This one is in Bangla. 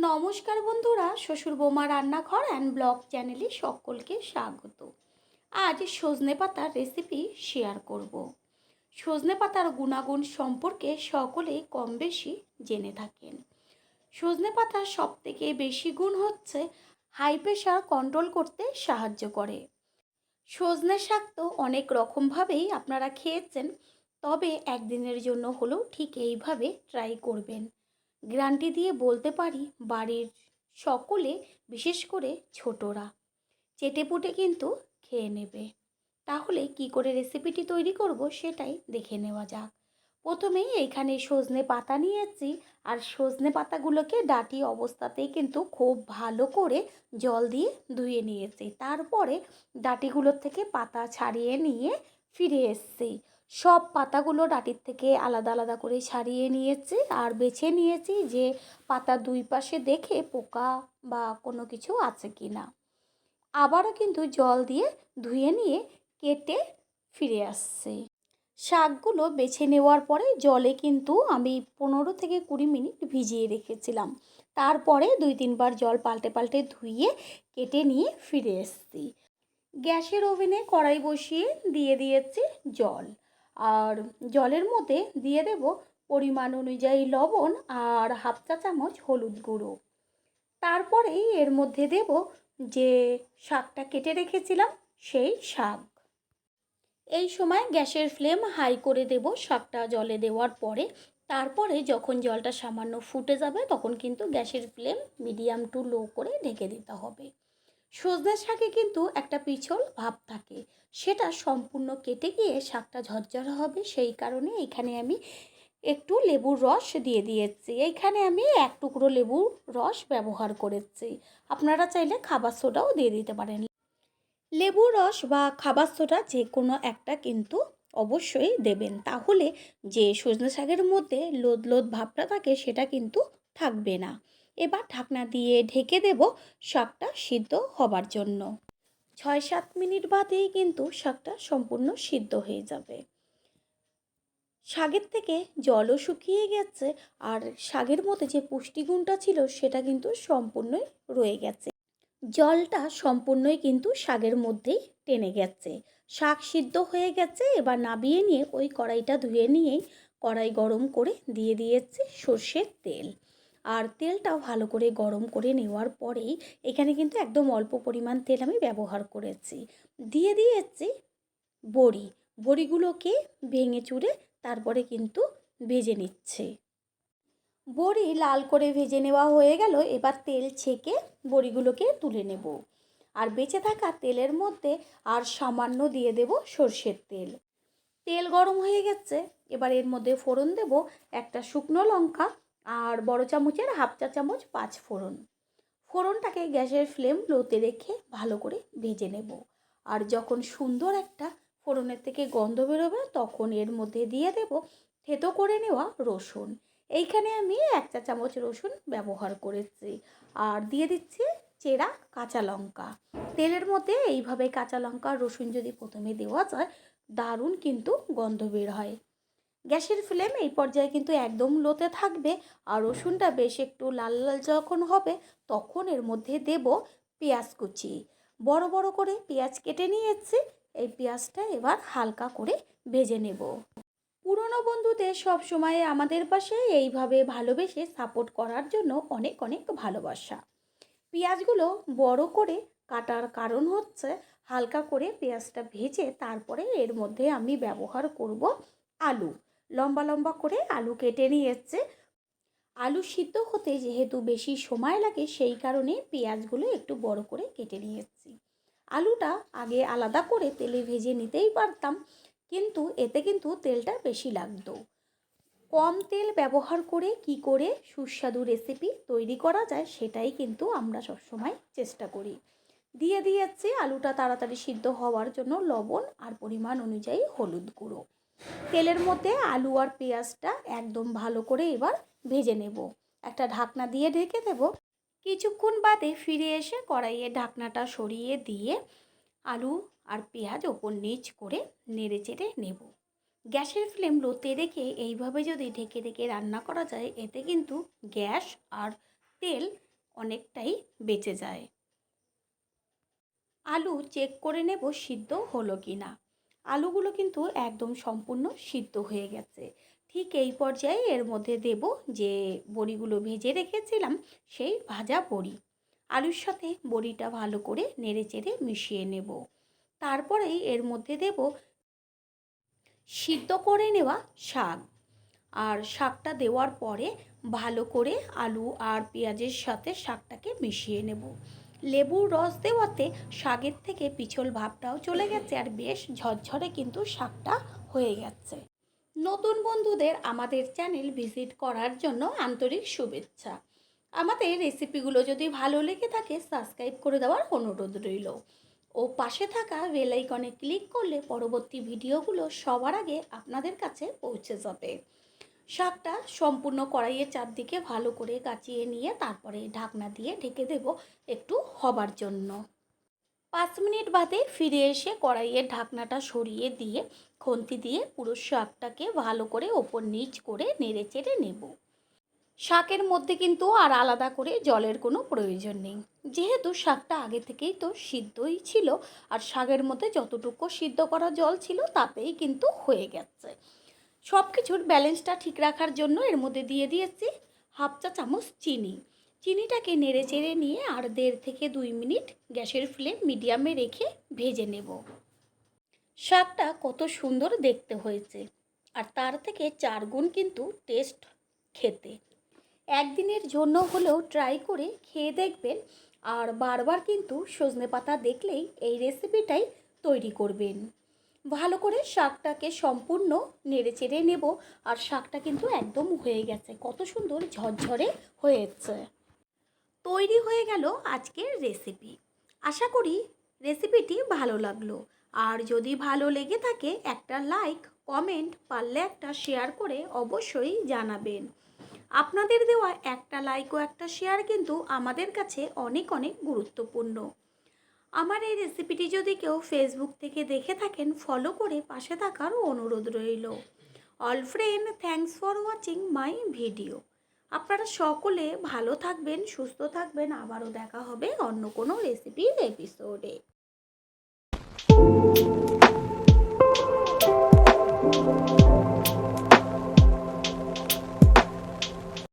নমস্কার বন্ধুরা, শ্বশুর বৌমা রান্নাঘর অ্যান্ড ব্লগ চ্যানেলে সকলকে স্বাগত। আজ সজনে পাতার রেসিপি শেয়ার করব। সজনে পাতার গুণাগুণ সম্পর্কে সকলেই কম বেশি জেনে থাকেন। সজনে পাতার সবথেকে বেশি গুণ হচ্ছে হাই প্রেশার কন্ট্রোল করতে সাহায্য করে। সজনে শাক তো অনেক রকমভাবেই আপনারা খেয়েছেন, তবে একদিনের জন্য হলেও ঠিক এইভাবে ট্রাই করবেন। গ্যারান্টি দিয়ে বলতে পারি বাড়ির সকলে, বিশেষ করে ছোটরা। চেটেপুটে কিন্তু খেয়ে নেবে। তাহলে কি করে রেসিপিটি তৈরি করব সেটাই দেখে নেওয়া যাক। প্রথমেই এইখানে সজনে পাতা নিয়েছি আর সজনে পাতাগুলোকে ডাটি অবস্থাতেই কিন্তু খুব ভালো করে জল দিয়ে ধুয়ে নিয়েছি। তারপরে ডাটিগুলোর থেকে পাতা ছাড়িয়ে নিয়ে ফিরে এসছি। সব পাতাগুলো ডাটির থেকে আলাদা আলাদা করে ছাড়িয়ে নিয়েছি আর বেছে নিয়েছি যে পাতা দুই পাশে দেখে পোকা বা কোনো কিছু আছে কি না। আবারও কিন্তু জল দিয়ে ধুয়ে নিয়ে কেটে ফিরে আসছে। শাকগুলো বেছে নেওয়ার পরে জলে কিন্তু আমি পনেরো থেকে কুড়ি মিনিট ভিজিয়ে রেখেছিলাম। তারপরে দুই তিনবার জল পাল্টে পাল্টে ধুয়ে কেটে নিয়ে ফিরে এসছি। গ্যাসের ওভেনে কড়াই বসিয়ে দিয়ে দিয়েছি জল। আর জলের মধ্যে দিয়ে দেব পরিমাণ অনুযায়ী লবণ আর হাফ চা চামচ হলুদ গুঁড়ো। তারপরেই এর মধ্যে দেব যে শাকটা কেটে রেখেছিলাম, সেই শাক। এই সময় গ্যাসের ফ্লেম হাই করে দেব শাকটা জলে দেওয়ার পরে। তারপরে যখন জলটা সামান্য ফুটে যাবে, তখন কিন্তু গ্যাসের ফ্লেম মিডিয়াম টু লো করে ঢেকে দিতে হবে। সজনে শাকে কিন্তু একটা পিছল ভাব থাকে। সেটা সম্পূর্ণ কেটে গিয়ে শাকটা ঝরঝরা হবে, সেই কারণে এখানে আমি একটু লেবুর রস দিয়ে দিয়েছি। এইখানে আমি এক টুকরো লেবুর রস ব্যবহার করেছি। আপনারা চাইলে খাবার সোডাও দিয়ে দিতে পারেন। লেবুর রস বা খাবার সোডা যে কোনো একটা কিন্তু অবশ্যই দেবেন। তাহলে যে সজনে শাকের মধ্যে লোদ লোদ ভাবটা থাকে, সেটা কিন্তু থাকবে না। এবার ঢাকনা দিয়ে ঢেকে দেব শাকটা সিদ্ধ হবার জন্য। ছয় সাত মিনিট বাদেই কিন্তু শাকটা সম্পূর্ণ সিদ্ধ হয়ে যাবে। শাকের থেকে জলও শুকিয়ে গেছে আর শাকের মধ্যে যে পুষ্টিগুণটা ছিল সেটা কিন্তু সম্পূর্ণই রয়ে গেছে। জলটা সম্পূর্ণই কিন্তু শাকের মধ্যেই টেনে গেছে। শাক সিদ্ধ হয়ে গেছে, এবার নাবিয়ে নিয়ে ওই কড়াইটা ধুয়ে নিয়েই কড়াই গরম করে দিয়ে দিয়েছি সর্ষের তেল। আর তেলটাও ভালো করে গরম করে নেওয়ার পরেই এখানে কিন্তু একদম অল্প পরিমাণ তেল আমি ব্যবহার করেছি। দিয়ে দিয়েছি বড়ি। বড়িগুলোকে ভেঙে চুড়ে তারপরে কিন্তু ভেজে নিচ্ছে। বড়ি লাল করে ভেজে নেওয়া হয়ে গেল, এবার তেল ছেঁকে বড়িগুলোকে তুলে নেব। আর বেঁচে থাকা তেলের মধ্যে আর সামান্য দিয়ে দেব সর্ষের তেল। তেল গরম হয়ে গেছে, এবার এর মধ্যে ফোড়ন দেব একটা শুকনো লঙ্কা আর বড় চামচের হাফ চা চামচ পাঁচ ফোড়ন। ফোড়নটাকে গ্যাসের ফ্লেম লোতে রেখে ভালো করে ভেজে নেব। আর যখন সুন্দর একটা ফোড়নের থেকে গন্ধ বেরোবে, তখন এর মধ্যে দিয়ে দেব থেতো করে নেওয়া রসুন। এইখানে আমি এক চা চামচ রসুন ব্যবহার করেছি। আর দিয়ে দিচ্ছি চেরা কাঁচা লঙ্কা। তেলের মধ্যে এইভাবে কাঁচা লঙ্কা, রসুন যদি প্রথমে দেওয়া যায়, দারুণ কিন্তু গন্ধ বের হয়। গ্যাসের ফ্লেম এই পর্যায়ে কিন্তু একদম লোতে থাকবে আর রসুনটা বেশ একটু লাল লাল যখন হবে তখন এর মধ্যে দেব পেঁয়াজ কুচি। বড় বড় করে পেঁয়াজ কেটে নিয়েছি, এই পেঁয়াজটা এবার হালকা করে ভেজে নেব। পুরনো বন্ধুদের সব সময় আমাদের পাশে এইভাবে ভালোবেসে সাপোর্ট করার জন্য অনেক অনেক ভালোবাসা। পেঁয়াজগুলো বড় করে কাটার কারণ হচ্ছে হালকা করে পেঁয়াজটা ভেজে তারপরে এর মধ্যে আমি ব্যবহার করব আলু। লম্বা লম্বা করে আলু কেটে নিয়ে নিয়েছে। আলু সিদ্ধ হতে যেহেতু বেশি সময় লাগে, সেই কারণে পেঁয়াজগুলো একটু বড় করে কেটে নিয়ে নিয়েছি। আলুটা আগে আলাদা করে তেলে ভেজে নিতেই পারতাম, কিন্তু এতে কিন্তু তেলটা বেশি লাগতো। কম তেল ব্যবহার করে কি করে সুস্বাদু রেসিপি তৈরি করা যায় সেটাই কিন্তু আমরা সবসময় চেষ্টা করি। দিয়ে দিয়েছি আলুটা তাড়াতাড়ি সিদ্ধ হওয়ার জন্য লবণ আর পরিমাণ অনুযায়ী হলুদ গুঁড়ো। তেলের মধ্যে আলু আর পেঁয়াজটা একদম ভালো করে এবার ভেজে নেব। একটা ঢাকনা দিয়ে ঢেকে দেব। কিছুক্ষণ বাদে ফিরে এসে কড়াইয়ে ঢাকনাটা সরিয়ে দিয়ে আলু আর পেঁয়াজ ওপর নিচ করে নেড়ে চেড়ে নেব। গ্যাসের ফ্লেম লোতে রেখে এইভাবে যদি ঢেকে ঢেকে রান্না করা যায়, এতে কিন্তু গ্যাস আর তেল অনেকটাই বেঁচে যায়। আলু চেক করে নেব সিদ্ধ হলো কি না আলুগুলো কিন্তু একদম সম্পূর্ণ সিদ্ধ হয়ে গেছে। ঠিক এই পর্যায়ে এর মধ্যে দেব যে বড়িগুলো ভেজে রেখেছিলাম, সেই ভাজা বড়ি। আলুর সাথে বড়িটা ভালো করে নেড়ে চেড়ে মিশিয়ে নেব। তারপরেই এর মধ্যে দেব সিদ্ধ করে নেওয়া শাক। আর শাকটা দেওয়ার পরে ভালো করে আলু আর পেঁয়াজের সাথে শাকটাকে মিশিয়ে নেব। লেবুর রস দেওয়াতে শাকের থেকে পিছল ভাবটাও চলে গেছে আর বেশ ঝরঝরে কিন্তু শাকটা হয়ে গেছে। নতুন বন্ধুদের আমাদের চ্যানেল ভিজিট করার জন্য আন্তরিক শুভেচ্ছা। আমাদের রেসিপিগুলো যদি ভালো লেগে থাকে সাবস্ক্রাইব করে দেওয়ার অনুরোধ রইল। ও পাশে থাকা বেল আইকনে ক্লিক করলে পরবর্তী ভিডিওগুলো সবার আগে আপনাদের কাছে পৌঁছে যাবে। শাকটা সম্পূর্ণ কড়াইয়ের চারদিকে ভালো করে কাচিয়ে নিয়ে তারপরে ঢাকনা দিয়ে ঢেকে দেব একটু হবার জন্য। পাঁচ মিনিট বাদে ফিরে এসে কড়াইয়ের ঢাকনাটা সরিয়ে দিয়ে খন্তি দিয়ে পুরো শাকটাকে ভালো করে ওপর নিচ করে নেড়ে চেড়ে নেব। শাকের মধ্যে কিন্তু আর আলাদা করে জলের কোনো প্রয়োজন নেই। যেহেতু শাকটা আগে থেকেই তো সিদ্ধই ছিল, আর শাকের মধ্যে যতটুকু সিদ্ধ করা জল ছিল তাতেই কিন্তু হয়ে গেছে। সব কিছুর ব্যালেন্সটা ঠিক রাখার জন্য এর মধ্যে দিয়ে দিয়েছি হাফ চা চামচ চিনি। চিনিটাকে নেড়ে চেড়ে নিয়ে আর দেড় থেকে দুই মিনিট গ্যাসের ফ্লেম মিডিয়ামে রেখে ভেজে নেব। শাকটা কত সুন্দর দেখতে হয়েছে। আর তার থেকে চার গুণ কিন্তু টেস্ট খেতে। একদিনের জন্য হলেও ট্রাই করে খেয়ে দেখবেন। আর বারবার কিন্তু সজনে পাতা দেখলেই এই রেসিপিটাই তৈরি করবেন। ভালো করে শাকটাকে সম্পূর্ণ নেড়ে চেড়ে নেব। আর শাকটা কিন্তু একদম হয়ে গেছে। কত সুন্দর ঝরঝরে হয়েছে। তৈরি হয়ে গেল আজকের রেসিপি আশা করি রেসিপিটি ভালো লাগল। আর যদি ভালো লেগে থাকে, একটা লাইক কমেন্ট পারলে একটা শেয়ার করে অবশ্যই জানাবেন। আপনাদের দেওয়া একটা লাইক ও একটা শেয়ার কিন্তু আমাদের কাছে অনেক অনেক গুরুত্বপূর্ণ। আমার এই রেসিপিটি যদি কেউ ফেসবুক থেকে দেখে থাকেন ফলো করে পাশে থাকার অনুরোধ রইল। All friend thanks for watching my video আপনারা সকলে ভালো থাকবেন, সুস্থ থাকবেন। আবারও দেখা হবে অন্য কোনো রেসিপির এপিসোডে